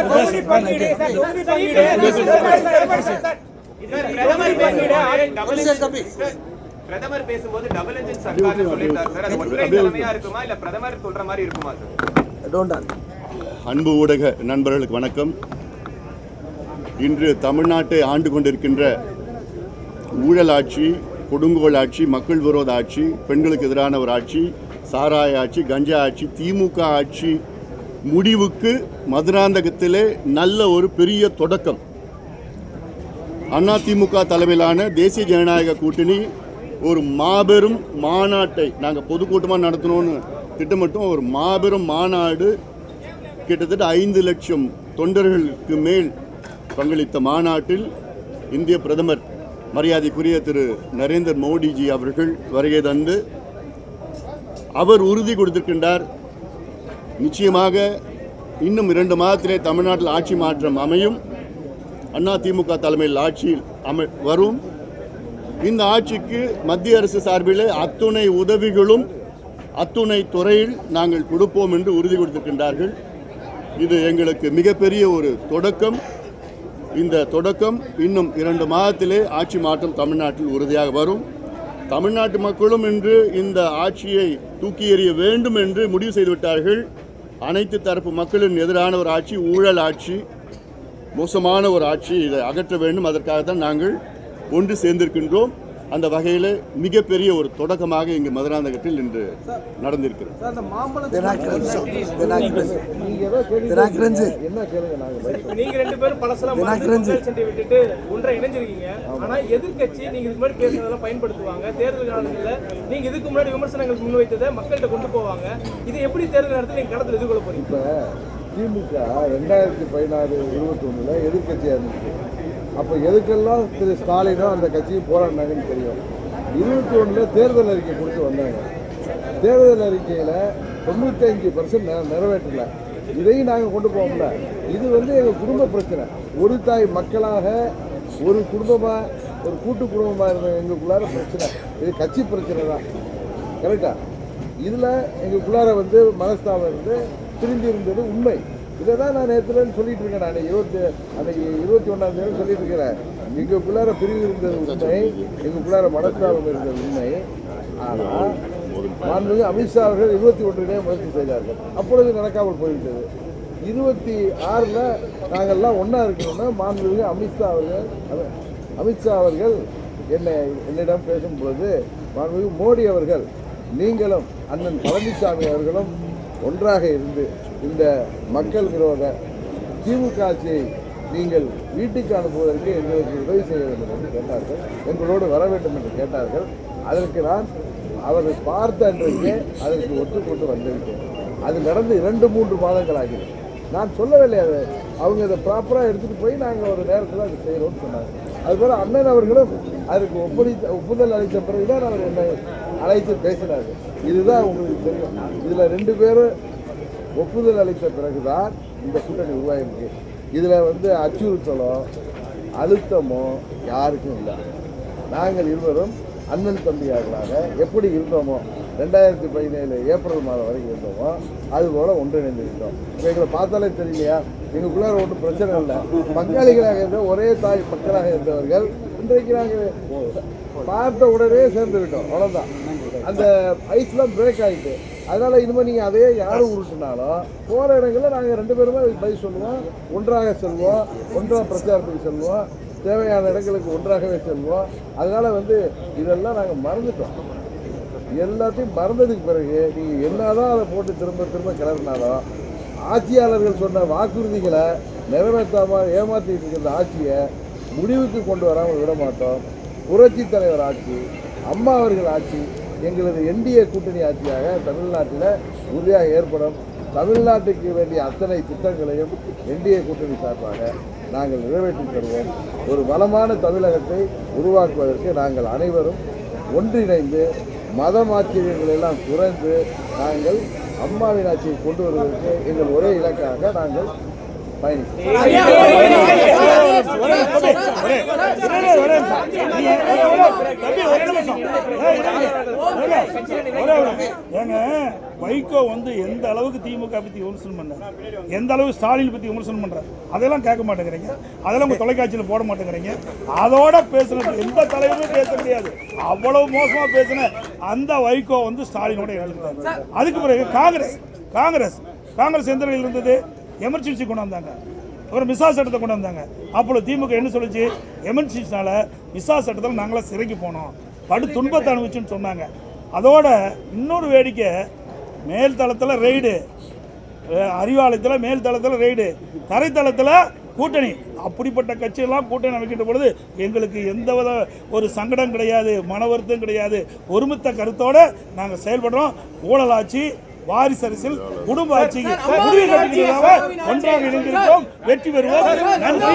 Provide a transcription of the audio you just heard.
பிரதமர் பேசும்போது double sir, தம்பி. engine- பிரதமர் பேசும்போது டபுள் இன்ஜின் சர்க்கார்னு சொல்லியிருந்தார் சார். அது ஒற்றை தலைமையா இருக்குமா? இல்ல பிரதமர் சொல்ற மாதிரி இருக்குமா சார்? டோன்ட் அன்பு ஊடக நண்பர்களுக்கு வணக்கம். இன்று தமிழ்நாட்டை ஆண்டு கொண்டிருக்கின்ற ஊழல் ஆட்சி கொடுங்கோல் ஆட்சி மக்கள் விரோத ஆட்சி பெண்களுக்கு எதிரான ஒரு ஆட்சி சாராய ஆட்சி கஞ்சா ஆட்சி திமுக ஆட்சி முடிவுக்கு மதுராந்தகத்திலே நல்ல ஒரு பெரிய தொடக்கம். அதிமுக தலைமையிலான தேசிய ஜனநாயக கூட்டணி ஒரு மாபெரும் மாநாட்டை நாங்கள் பொதுக்கூட்டமாக நடத்தணும்னு திட்டமிட்டோம். ஒரு மாபெரும் மாநாடு கிட்டத்தட்ட ஐந்து லட்சம் தொண்டர்களுக்கு மேல் பங்களித்த மாநாட்டில் இந்திய பிரதமர் மரியாதைக்குரிய திரு நரேந்திர மோடிஜி அவர்கள் வருகை தந்து அவர் உறுதி கொடுத்திருக்கின்றார். நிச்சயமாக இன்னும் இரண்டு மாதத்திலே தமிழ்நாட்டில் ஆட்சி மாற்றம் அமையும். அண்ணா திமுக தலைமையில் ஆட்சியில் அமை வரும். இந்த ஆட்சிக்கு மத்திய அரசு சார்பில் அத்துணை உதவிகளும் அத்துணை துறையில் நாங்கள் கொடுப்போம் என்று உறுதி கொடுத்திருக்கின்றார்கள். இது எங்களுக்கு மிகப்பெரிய ஒரு தொடக்கம். இந்த தொடக்கம் இன்னும் இரண்டு மாதத்திலே ஆட்சி மாற்றம் தமிழ்நாட்டில் உறுதியாக வரும். தமிழ்நாட்டு மக்களும் இன்று இந்த ஆட்சியை தூக்கி எறிய வேண்டும் என்று முடிவு செய்துவிட்டார்கள். அனைத்து தரப்பு மக்களின் எதிரான ஒரு ஆட்சி ஊழல் ஆட்சி மோசமான ஒரு ஆட்சி இதை அகற்ற வேண்டும். அதற்காக தான் நாங்கள் ஒன்று சேர்ந்திருக்கின்றோம். அந்த வகையில் மிகப்பெரிய ஒரு தொடக்கமாக இங்கு மதுராந்தகத்தில் இன்று நடந்திருக்கிறது. தினாக்கிரஞ்சு நீங்க ரெண்டு பேரும் பழசெல்லாம் மறந்து பொங்கல் சண்டை விட்டுட்டு ஒன்றை இணைஞ்சிருக்கீங்க. ஆனா எதிர்க்கட்சி நீங்க இதுக்கு முன்னாடி பேசுனதெல்லாம் பயன்படுத்துவாங்க. தேர்தல் காலத்துல நீங்க இதுக்கு முன்னாடி விமர்சனங்கள் முன்வைத்ததை மக்கள்கிட்ட கொண்டு போவாங்க. இது எப்படி தேர்தல் நேரத்தில் நீங்க களத்தில் எதிர்கொள்ள போறீங்க? இப்போ திமுக ரெண்டாயிரத்தி பதினாறு இருபத்தி ஒன்றில் எதிர்கட்சியாக இருந்துச்சு. அப்போ எதுக்கெல்லாம் திரு ஸ்டாலினும் அந்த கட்சியும் போராடினாங்கன்னு தெரியும். இருபத்தி ஒன்றில் தேர்தல் அறிக்கை கொடுத்து வந்தாங்க. தேர்தல் அறிக்கையில் தொண்ணூத்தஞ்சு பர்சன்ட் நிறைவேற்றல. இதையும் நாங்கள் கொண்டு போகல இது வந்து எங்கள் குடும்ப பிரச்சனை. ஒரு தாய் மக்களாக ஒரு குடும்பமாக ஒரு கூட்டு குடும்பமாக இருந்த எங்களுக்குள்ளார பிரச்சனை. இது கட்சி பிரச்சனை தான். கரெக்டாக இதில் எங்களுக்குள்ளார வந்து மனஸ்தாபம் இருந்து திரும்பி இருந்தது உண்மை. இதை தான் நான் நேற்றுலன்னு சொல்லிட்டு இருக்கேன் நான். இருபத்தி அன்னைக்கு இருபத்தி ஒன்றாம் தேதி சொல்லிட்டு இருக்கிறேன் எங்களுக்குள்ளார பிரிவு இருந்தது உண்மை. எங்களுக்குள்ளார மனஸ்தாபம் இருந்தது உண்மை. ஆனால் மாண்புமிகு அமித்ஷா அவர்கள் இருபத்தி ஒன்றிலே முயற்சி செய்தார்கள். அப்பொழுது நடக்காமல் போய்விட்டது. இருபத்தி ஆறில் நாங்கள்லாம் ஒன்றா இருக்கணும்னா மாண்புமிகு அமித்ஷா அவர்கள் அமித்ஷா அவர்கள் என்னை என்னிடம் பேசும்பொழுது மாண்புமிகு மோடி அவர்கள் நீங்களும் அண்ணன் பழனிசாமி அவர்களும் ஒன்றாக இருந்து இந்த மக்கள் விரோத திமுக ஆட்சியை நீங்கள் வீட்டுக்கு அனுப்புவதற்கு எங்களுக்கு உதவி செய்ய வேண்டும் என்று கேட்டார்கள். எங்களோடு வர வேண்டும் என்று கேட்டார்கள். அதற்கு நான் அவர்கள் பார்த்த அன்றைக்கே அதற்கு ஒத்துக்கொண்டு வந்திருக்கேன் அது நடந்து இரண்டு மூன்று மாதங்கள் ஆகிறது நான் சொல்லவில்லை அதை. அவங்க அதை ப்ராப்பராக எடுத்துகிட்டு போய் நாங்கள் ஒரு நேரத்தில் அதை செய்கிறோம்னு சொன்னாங்க அதுபோல் அண்ணன் அவர்களும் அதுக்கு ஒப்படைத்த ஒப்புதல் அளித்த பிறகுதான் அவர் என்னை அழைத்து பேசினார். இதுதான் உங்களுக்கு தெரியும். இதில் ரெண்டு பேரும் ஒப்புதல் அளித்த பிறகுதான் இந்த கூட்டணி உருவாயிருக்கு. இதில் வந்து அச்சுறுத்தலோ அழுத்தமோ யாருக்கும் இல்லை. நாங்கள் இருவரும் அண்ணன் தம்பியார்களாக எப்படி இருந்தோமோ ரெண்டாயிரத்தி பதினேழு ஏப்ரல் மாதம் வரைக்கும் இருந்தோமோ அதுபோல் ஒன்றிணைந்து இருந்தோம் இப்போ எங்களை பார்த்தாலே தெரியலையா? எங்களுக்குள்ளார ஒன்றும் பிரச்சனை இல்லை. பங்காளிகளாக இருந்த ஒரே தாய் மக்களாக இருந்தவர்கள் இன்றைக்கு நாங்கள் பார்த்த உடனே சேர்ந்து விட்டோம். அவ்வளோதான் அந்த ஐஸ்லாம் பிரேக் ஆகிட்டு அதனால் இனிமேல் நீங்கள் அதே யார் உருட்டுனாலும் போகிற இடங்களில் நாங்கள் ரெண்டு பேருமே பதில் சொல்லுவோம். ஒன்றாக செல்வோம். ஒன்றாக பிரச்சாரத்துக்கு செல்வோம். தேவையான இடங்களுக்கு ஒன்றாகவே செல்வோம். அதனால் வந்து இதெல்லாம் நாங்கள் மறந்துட்டோம். எல்லாத்தையும் மறந்ததுக்கு பிறகு நீங்கள் என்னதான் அதை போட்டு திரும்ப திரும்ப கிளறினாலும் ஆட்சியாளர்கள் சொன்ன வாக்குறுதிகளை நிறைவேற்றாமல் ஏமாற்றிட்டு இருக்கிற ஆட்சியை முடிவுக்கு கொண்டு வராமல் விட மாட்டோம். புரட்சி தலைவர் ஆட்சி அம்மா அவர்கள் ஆட்சி எங்களது என்டிஏ கூட்டணி ஆட்சியாக தமிழ்நாட்டில் உறுதியாக ஏற்படும். தமிழ்நாட்டுக்கு வேண்டிய அத்தனை திட்டங்களையும் என்டிஏ கூட்டணி சார்பாக நாங்கள் நிறைவேற்றி தருவோம். ஒரு வளமான தமிழகத்தை உருவாக்குவதற்கு நாங்கள் அனைவரும் ஒன்றிணைந்து மதம் ஆச்சரியங்கள் எல்லாம் குறைந்து நாங்கள் அம்மாவின் ஆட்சியை கொண்டு வருவதற்கு எங்கள் ஒரே இலக்காக நாங்கள் பயணிக்கிறோம். ஏங்க வைகோ வந்து எந்த அளவுக்கு திமுக பத்தி விமர்சனம் பண்ணார் எந்த அளவுக்கு ஸ்டாலின் பத்தி விமர்சனம் பண்றாரு அதெல்லாம் கேட்க மாட்டேங்கிறீங்க அதெல்லாம் உங்க தொலைக்காட்சியில் போட மாட்டேங்கிறீங்க அதோட பேசுனது எந்த தலைவருமே பேச முடியாது அவ்வளவு மோசமா பேசின அந்த வைகோ வந்து ஸ்டாலினோட இணைஞ்சிருக்காரு அதுக்கு பிறகு காங்கிரஸ் காங்கிரஸ் காங்கிரஸ் எந்த நிலையில் இருந்தது எமர்ஜென்சி கொண்டு வந்தாங்க அப்புறம் விசா சட்டத்தை கொண்டு வந்தாங்க. அப்போ திமுக என்ன சொல்லிச்சு? எமர்ஜென்சினால விசா சட்டத்தில் நாங்களாம் சிறைக்கு போனோம். படு துன்பத்தை அனுபவிச்சுன்னு சொன்னாங்க. அதோட இன்னொரு வேடிக்கை மேல் தளத்தில் ரெய்டு. அறிவாலயத்தில் மேல் தளத்தில் ரெய்டு. தரைத்தளத்தில் கூட்டணி. அப்படிப்பட்ட கட்சியெல்லாம் கூட்டணி அமைக்கின்ற பொழுது எங்களுக்கு எந்த வித ஒரு சங்கடம் கிடையாது மன வருத்தம் கிடையாது. ஒருமித்த கருத்தோடு நாங்கள் செயல்படுறோம். ஊழலாட்சி வாரிசு குடும்ப ஆட்சிக்கு முடிவு கட்டுகிறதாக ஒன்றாக இணைந்திருக்கிறோம் வெற்றி பெறுவோம் நன்றி